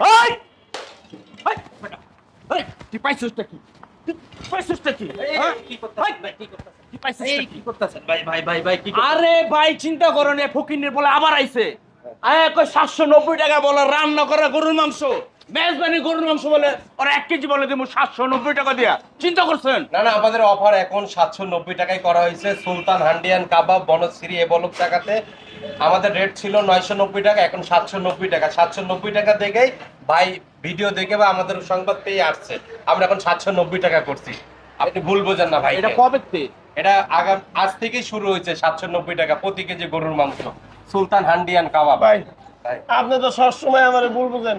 ওই Ai! Ai! তুই পাইছিসটা কি পাইছিসটা কি আরে ভাই চিন্তা করো ফকিনের বলে আবার আইছে। আয় কয় সাতশো নব্বই টাকা বলে রান্না করা গরুর মাংস। মেজবানি গরুর মাংস বলে ওর এক কেজি বলে দেবো সাতশো নব্বই টাকা দিয়া। চিন্তা করছেন? না না আমাদের অফার এখন সাতশো নব্বই টাকায় করা হয়েছে। সুলতান হান্ডিয়ান কাবাব বনশ্রী এবলক টাকাতে। আমাদের রেট ছিল নয়শো নব্বই টাকা এখন সাতশো নব্বই টাকা। সাতশো নব্বই টাকা দেখেই ভাই ভিডিও দেখে বা আমাদের সংবাদ পেয়ে আসছে। আমরা এখন সাতশো নব্বই টাকা করছি। আপনি ভুল বোঝেন না ভাই। এটা কবে? এটা আগাম আজ থেকেই শুরু হয়েছে সাতশো নব্বই টাকা প্রতি কেজি গরুর মাংস। সুলতান হান্ডিয়ান কাবাব। ভাই। আপনি তো সবসময় আমার ভুল বুঝেন।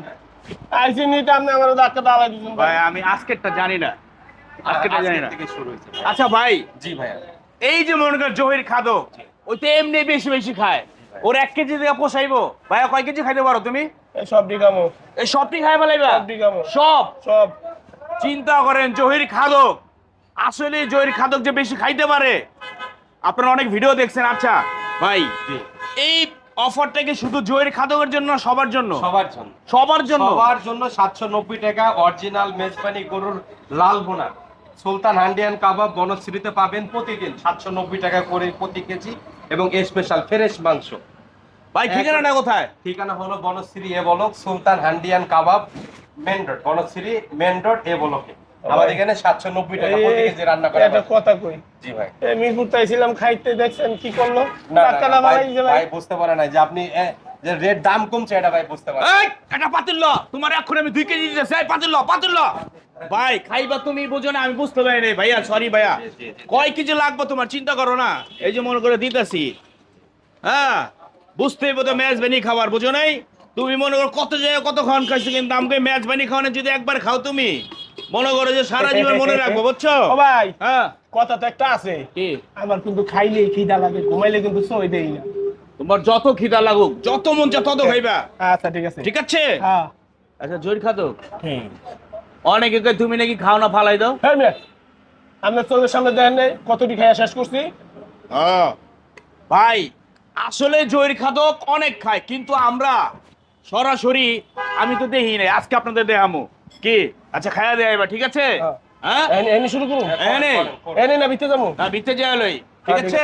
আইসি নিতে আপনি আমার ধাক্কা দিচ্ছেন ভাই আমি আজকেরটা জানি না। আজকেরটা জানি না। শুরু হয়েছে। আচ্ছা ভাই। জি ভাইয়া। এই যে মনে করেন জহির খাদক ওই তো এমনি বেশি বেশি খায়। ওর এক কেজি দিয়ে পোষাইবো। ভাইয়া কয় কেজি খাইতে পারো তুমি? এই সব ডিগামো এই সবটি খাই ফেলাইবা? সব সব? সব। চিন্তা করেন জহির খাদক। আসলে জহির খাদক যে বেশি খাইতে পারে। আপনারা অনেক ভিডিও দেখছেন আচ্ছা। ভাই জি। এই অফারটা কি শুধু জয়ের খাদকের জন্য সবার জন্য? সবার জন্য। সবার জন্য? সবার জন্য সাতশো নব্বই টাকা অরিজিনাল মেজবানি গরুর লাল বোনা। সুলতান হান্ডিয়ান কাবাব বনশ্রীতে পাবেন প্রতিদিন সাতশো নব্বই টাকা করে প্রতি কেজি এবং স্পেশাল ফ্রেশ মাংস। ভাই ঠিকানাটা কোথায়? ঠিকানা হলো Banasree E block Sultan হান্ডিয়ান kebab main road Banasree main road E বলকে। আমাদের এখানে সাতশো নব্বই টাকা প্রতি কেজি রান্না করা কথা কই। জি ভাই। এই মিরপুর তাইছিলাম খাইতে দেখছেন কি করল? টাকা ভাই বুঝতে পারে না যে আপনি এ, যে রেট দাম কমছে এটা ভাই বুঝতে পারেন এই এটা পাতিল তোমার এখন আমি দুই কেজি দিতেছি। এই পাতিল পাতিল ভাই খাইবা তুমি বুঝো না আমি বুঝতে পারি নাই ভাইয়া সরি ভাইয়া। কয় কেজি লাগবে তোমার চিন্তা করো না। এই যে মনে করে দিতেছি। হ্যাঁ বুঝতেই বোধ ম্যাচ বানি খাবার বুঝো নাই? তুমি মনে করো কত জায়গায় কতক্ষণ খাইছো কিন্তু আমাকে ম্যাচ বানি খাওয়ানো যদি একবার খাও তুমি। মনে করো যে সারা জীবন মনে রাখব বুঝছ? ও ভাই হ্যাঁ। কথা তো একটা আছে। কি? আমার কিন্তু খাইলেই খিদা লাগে ঘুমাইলে কিন্তু সই দেই না। তোমার যত খিদা লাগুক যত মন চা তত খাইবা। আচ্ছা ঠিক আছে। ঠিক আছে? হ্যাঁ। আচ্ছা জোর খাতো হুম। অনেকে কয় তুমি নাকি খাও না ফালাই দাও? হ্যাঁ মেয়ে। আপনার চোখের সামনে দেখেন নাই কতটি খাইয়া শেষ করছি? হ্যাঁ। ভাই আসলে জয়ের খাদক অনেক খায় কিন্তু আমরা সরাসরি আমি তো দেখি নাই আজকে আপনাদের দেখামো। কি? আচ্ছা খায়া দেয় এবার ঠিক আছে? হ্যাঁ। হ্যাঁ? এনে শুরু করুন। এনে। এনে না ভিতরে যাব। না ভিতরে যাওয়া লই। হ্যাঁ, ঠিক আছে।